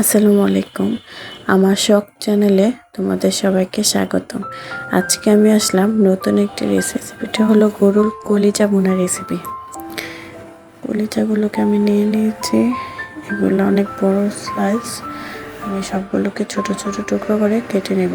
আসসালামু আলাইকুম। আমার শখ চ্যানেলে তোমাদের সবাইকে স্বাগতম। আজকে আমি আসলাম নতুন একটি রেসিপিটা হলো গরুর কলিজা বোনা রেসিপি কলিজাগুলোকে আমি নিয়ে নিয়েছি। এগুলো অনেক বড় স্লাইস আমি সবগুলোকে ছোট ছোট টুকরো করে কেটে নেব।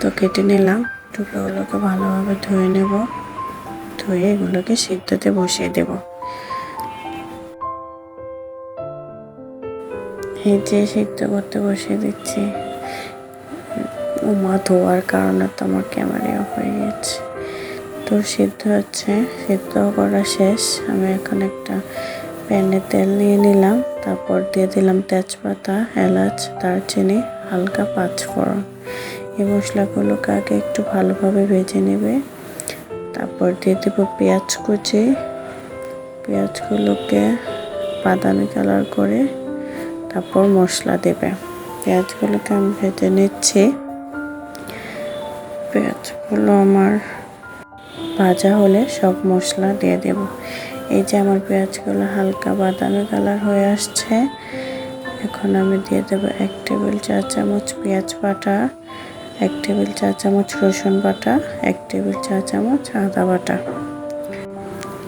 তো কেটে নিলাম। টুকরোগুলোকে ভালোভাবে ধুয়ে নেব। ধুয়ে এগুলোকে সিদ্ধতে বসিয়ে দেবো। হেঁচে সিদ্ধ করতে বসিয়ে দিচ্ছি। উমা ধোয়ার কারণে তো আমার ক্যামেরা অফ হয়ে গেছে। তো সিদ্ধ হচ্ছে। সিদ্ধ করা শেষ। আমি এখন একটা প্যানে তেল নিয়ে নিলাম। তারপর দিয়ে দিলাম তেজপাতা, এলাচ, দারচিনি, হালকা পাঁচফোড়ন এই মশলাগুলোকে আগে একটু ভালোভাবে ভেজে নেবে। তারপর দিয়ে দেবো পেঁয়াজ কুচি। পেঁয়াজগুলোকে বাদামি কালার করে তারপর মশলা দেবে। পেঁয়াজগুলোকে আমি ভেজে নিচ্ছি। পেঁয়াজগুলো আমার ভাজা হলে সব মশলা দিয়ে দেব। এই যে আমার পেঁয়াজগুলো হালকা বাদামি কালার হয়ে আসছে। এখন আমি দিয়ে দেবো এক টেবিল চা চামচ পেঁয়াজ বাটা, এক টেবিল চা চামচ রসুন বাটা, এক টেবিল চা চামচ আদা বাটা।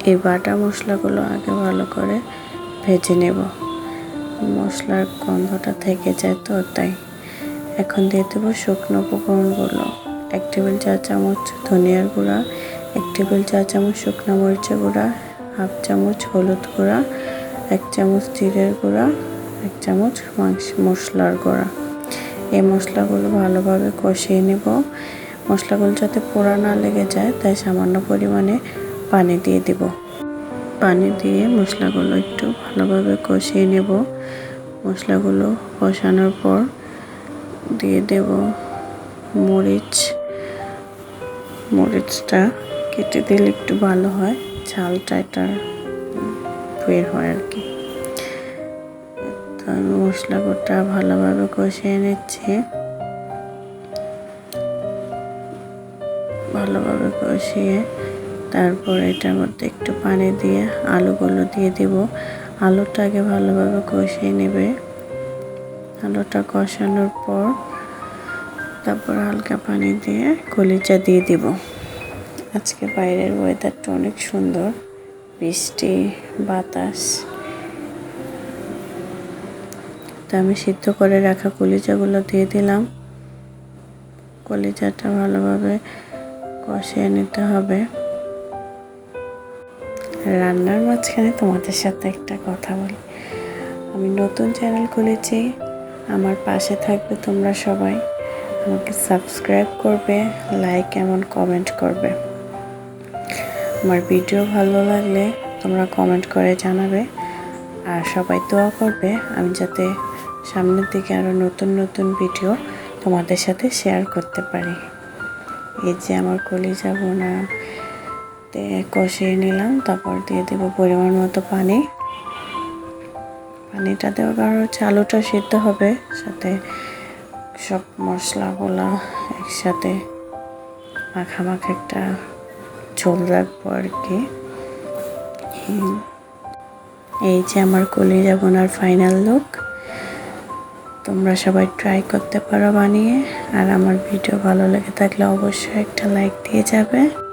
এই বাটা মশলাগুলো আগে ভালো করে ভেজে নেব। মশলার গন্ধটা থেকে যায় তো, তাই এখন দিয়ে দেবো শুকনো উপকরণগুলো। এক টেবিল চা চামচ ধনিয়ার গুঁড়া, এক টেবিল চা চামচ শুকনো মরিচের গুঁড়া, হাফ চামচ হলুদ গুঁড়া, এক চামচ জিরের গুঁড়া, এক চামচ মাংস, মশলার গুঁড়া। এই মশলাগুলো ভালোভাবে কষিয়ে নেব। মশলাগুলো যাতে পোড়া না লেগে যায়, তাই সামান্য পরিমাণে পানি দিয়ে দেব। পানি দিয়ে মশলাগুলো একটু ভালোভাবে কষিয়ে নেব। মশলাগুলো কষানোর পর দিয়ে দেব মরিচ। মরিচটা কেটে দিলে একটু ভালো হয়, ঝালটা এটা বের হয় আর কি। আমি মশলাটা ভালোভাবে কষিয়ে নিচ্ছি। ভালোভাবে কষিয়ে তারপর এটার মধ্যে একটু পানি দিয়ে আলুগুলো দিয়ে দিব। আলুটাকে ভালোভাবে কষিয়ে নেবে। আলুটা কষানোর পর তারপর হালকা পানি দিয়ে কলিচা দিয়ে দিব। আজকে বাইরের ওয়েদারটা অনেক সুন্দর। বৃষ্টি, বাতাস। তা আমি সিদ্ধ করে রাখা কলিচাগুলো দিয়ে দিলাম। কলিচাটা ভালোভাবে কষিয়ে নিতে হবে। রান্নার মাঝখানে তোমাদের সাথে একটা কথা বলি। আমি নতুন চ্যানেল খুলেছি, আমার পাশে থাকবে তোমরা সবাই। আমাকে সাবস্ক্রাইব করবে লাইক এমন কমেন্ট করবে। আমার ভিডিও ভালো লাগলে তোমরা কমেন্ট করে জানাবে। আর সবাই দোয়া করবে, আমি যাতে সামনের দিকে আরও নতুন নতুন ভিডিও তোমাদের সাথে শেয়ার করতে পারি। এই যে আমার কলিজা বোনা কষিয়ে নিলাম, তারপর দিয়ে দেব পরিমাণ মতো পানি। পানিটা দেওয়ার কারণ হচ্ছে আলুটা সিদ্ধ হবে, সাথে সব মশলাগুলো একসাথে মাখা মাখা একটা ঝোল রাখব আর কি। এই যে আমার কলিজা আর ফাইনাল লুক তোমরা সবাই ট্রাই করতে পারো বানিয়ে, আর আমার ভিডিও ভালো লেগে থাকলে অবশ্যই একটা লাইক দিয়ে যাবে।